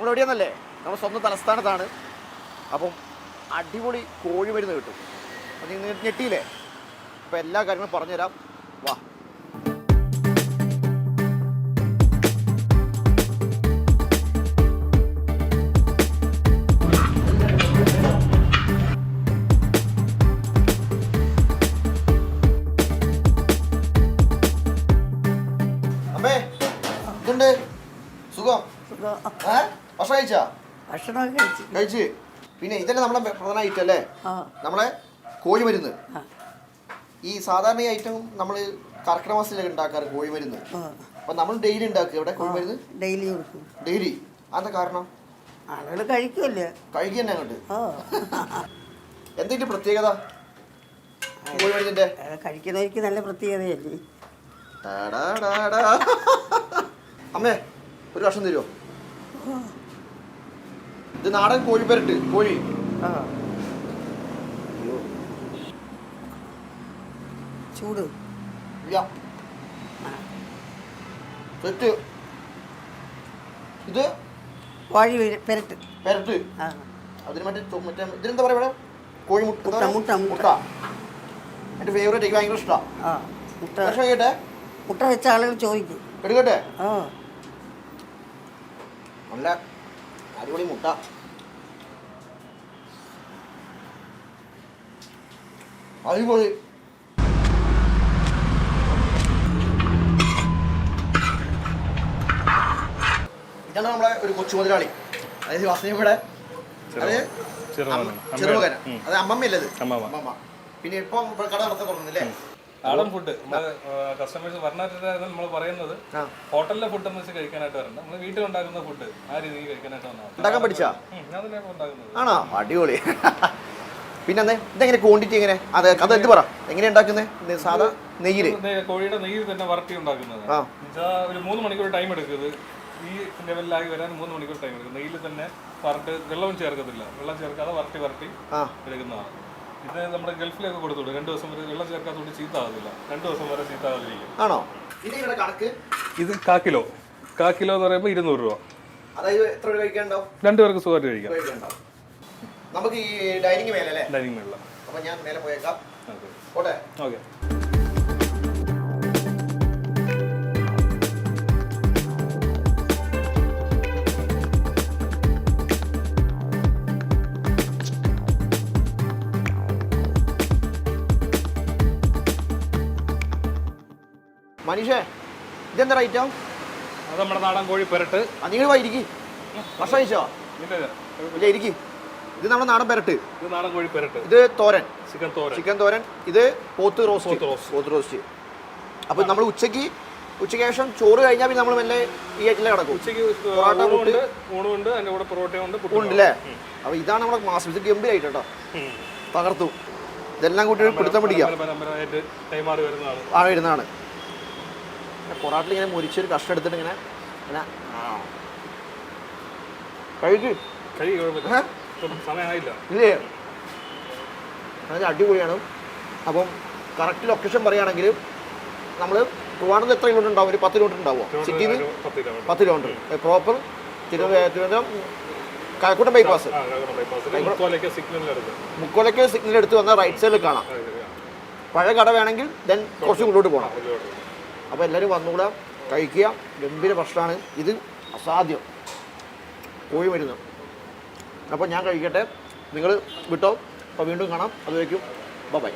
നമ്മൾ എവിടെയാന്നല്ലേ നമ്മൾ സ്വന്തം തലസ്ഥാനത്താണ്. അപ്പം അടിപൊളി കോഴി മരുന്ന് കിട്ടും. അപ്പം നിങ്ങൾ ഞെട്ടിയില്ലേ? അപ്പം എല്ലാ കാര്യങ്ങളും പറഞ്ഞുതരാം. വാ. അമ്മേ ഇതുണ്ട് സുഖം? സുഖം. ഏ? ഭക്ഷണം കഴിച്ചാ? ഭക്ഷണമൊക്കെ കഴിച്ചു. കഴിച്ച്. പിന്നെ ഇതല്ലേ നമ്മളെ പ്രധാന ഐറ്റം അല്ലേ? നമ്മളെ കോഴി മരുന്ന് ഈ സാധാരണ ഈ ഐറ്റം നമ്മൾ കർക്കിടക മാസത്തിലൊക്കെ ഉണ്ടാക്കാറ് കോഴി മരുന്ന് അപ്പൊ നമ്മൾ ഡെയിലി ഉണ്ടാക്കുക. ഇവിടെ കോഴി മരുന്ന് ഡെയിലി കൊടുക്കും. ഡെയിലി അതെന്താ കാരണം? ആളുകൾ കഴിക്കുമല്ലേ കഴിക്കുക തന്നെ അങ്ങോട്ട് എന്തിന്റെ പ്രത്യേകത? കോഴി മരുന്നിന്റെ കഴിക്കുന്നവർക്ക് നല്ല പ്രത്യേകതയല്ലേ. അമ്മേ ഒരു വർഷം തരുമോ ഇത് നാടൻ കോഴി പെരട്ട് കോഴി. ചൂട്. ഇല്ല. സെറ്റ്. ഇത് കോഴി പെരട്ട്. പെരട്ട്. അതിന് മറ്റേ മറ്റേ ഇതിനെന്താ പറയുക ഇവിടെ? കോഴി മുട്ട മുട്ട, മുട്ട, എന്റെ ഫേവറേറ്റ് എനിക്ക് ഭയങ്കര ഇഷ്ടമാണ് മുട്ട. പക്ഷേ കേട്ടെ? മുട്ട വെച്ച ആളുകൾ ചോദിക്കും. എടുക്കട്ടെ ആ. നല്ല അടിപൊളി മുട്ട. അടിപൊളി. ഇതാണ് നമ്മളെ ഒരു കൊച്ചു മുതലാളി. അതായത് വസനയുടെ അത് ചെറുമകൻ. അത് അമ്മമ്മയല്ലത് അമ്മമ്മ. അമ്മമ്മ. പിന്നെ ഇപ്പം കട നടത്താൻ തുടങ്ങുന്നില്ലേ? നാടൻ ഫുഡ് നമ്മൾ കസ്റ്റമേഴ്സ് പറഞ്ഞിട്ട് നമ്മൾ പറയുന്നത്. ഹോട്ടലിലെ ഫുഡ് എന്ന് വെച്ച് കഴിക്കാനായിട്ട് വരണ്ട. നമ്മൾ വീട്ടിൽ ഉണ്ടാക്കുന്ന ഫുഡ് ആ രീതിയിൽ കഴിക്കാനായിട്ട് വന്നതാണ്. ഉണ്ടാക്കാൻ പഠിച്ചാ? ഞാൻ തന്നെയാണ് ഉണ്ടാക്കുന്നത്. ആണോ? അടിപൊളി. പിന്നെ അന്നേ ഇതെങ്ങനെ ക്വാണ്ടിറ്റി എങ്ങനെ അത് അത് എന്ത് പറ. എങ്ങനെ ഉണ്ടാക്കുന്നത് സാധാ നെയ്യിൽ. കോഴിയുടെ നെയ്യിൽ തന്നെ വരട്ടി ഉണ്ടാക്കുന്നത്. ഒരു മൂന്ന് മണിക്കൂർ ടൈം എടുക്കുന്നത് ഈ ലെവലിലായി വരാൻ മൂന്ന് മണിക്കൂർ ടൈം എടുക്കും. നെയ്യിൽ തന്നെ വരട്ട് വെള്ളവും ചേർക്കത്തില്ല. വെള്ളം ചേർക്കാതെ വരട്ടി ആ. എടുക്കുന്നതാണ്. ഇത് നമ്മുടെ ഗൾഫിലൊക്കെ കൊടുത്തോളൂ. രണ്ട് ദിവസം വരെ വെള്ളം ചേർക്കാത്തോണ്ട് ചീത്ത ആവില്ല രണ്ട് ദിവസം വരെ ചീത്താകാതിരിക്കും ആണോ? ഇതിങ്ങനെ കണക്ക്? ഇത് കാ കിലോ. കാ കിലോ എന്ന് പറയുമ്പോൾ ഇരുന്നൂറ് രൂപ. അതായത് എത്ര രൂപ കഴിക്കാനുണ്ടാവും രണ്ടു പേർക്ക് സുഖമായിട്ട് കഴിക്കാം. കഴിക്കാനുണ്ടാവും നമുക്ക് ഈ ഡൈനിങ് മേലെ അല്ലേ? ഡൈനിങ് മേളിൽ അപ്പൊ ഞാൻ മേലെ പോയേക്കാം. Okay okay. മനീഷേ ഇതെന്താ ഐറ്റം അത് നമ്മുടെ നാടൻ കോഴി പെരട്ട്. ആ നിങ്ങൾ വാ ഇരിക്കി. ഭക്ഷണം കഴിച്ചോ? ഇല്ല ഇരിക്കി. ഇത് നമ്മുടെ നാടൻ പെരട്ട്. ഇത് നാടൻ കോഴി പെരട്ട്. ഇത് തോരൻ. ചിക്കൻ തോരൻ. ചിക്കൻ തോരൻ. ഇത് പോത്ത് റോസ്റ്റ് പോത്ത് റോസ്റ്റ്. അപ്പൊ അപ്പോൾ നമ്മൾ ഉച്ചയ്ക്ക് ഉച്ചയ്ക്ക് ശേഷം ചോറ് കഴിഞ്ഞാൽ പിന്നെ നമ്മൾ മെല്ലെ ഈ ഐറ്റിലെ കിടക്കും. ഉച്ചയ്ക്ക് പൊറോട്ട, ഉണ്ട് ഊണുണ്ട് അതിന്റെ കൂടെ പൊറോട്ടയുണ്ട് ഉണ്ടല്ലേ അപ്പോൾ ഇതാണ് നമ്മുടെ മാസം ഇത് ഗംഭീരമായിട്ട് കേട്ടോ പകർത്തു ഇതെല്ലാം കൂട്ടി പിടുത്തം പിടിക്കാം. ആണ് വരുന്നതാണ്. പൊറാട്ടിൽ ഇങ്ങനെ മുരിച്ചൊരു കഷ്ണം എടുത്തിട്ട് ഇങ്ങനെ ഇങ്ങനെ ഇല്ലേ? അതിന് അടിപൊളിയാണ്. അപ്പം കറക്റ്റ് ലൊക്കേഷൻ പറയുകയാണെങ്കിൽ നമ്മൾ ട്രിവാണ്ടത്ത് എത്ര കിലോമീറ്റർ ഉണ്ടാവും? ഒരു പത്ത് കിലോമീറ്റർ ഉണ്ടാവുമോ? സിറ്റിയിൽ നിന്ന് പത്ത് kilometre proper Thiruvananthapuram Kayakkoottam bypass മുക്കോലയ്ക്ക് signal എടുത്ത് വന്നാൽ റൈറ്റ് സൈഡിൽ കാണാം. പഴയ കട വേണമെങ്കിൽ ദെൻ കുറച്ച് മുന്നോട്ട് പോകണം. അപ്പോൾ എല്ലാവരും വന്നുകൂടാ കഴിക്കുക. ഗംഭീര ഭക്ഷണമാണ്. ഇത് അസാധ്യം. കോഴി മരുന്ന് അപ്പോൾ ഞാൻ കഴിക്കട്ടെ. നിങ്ങൾ വിട്ടോ. അപ്പോൾ വീണ്ടും കാണാം. അതുവരേക്കും. ബൈ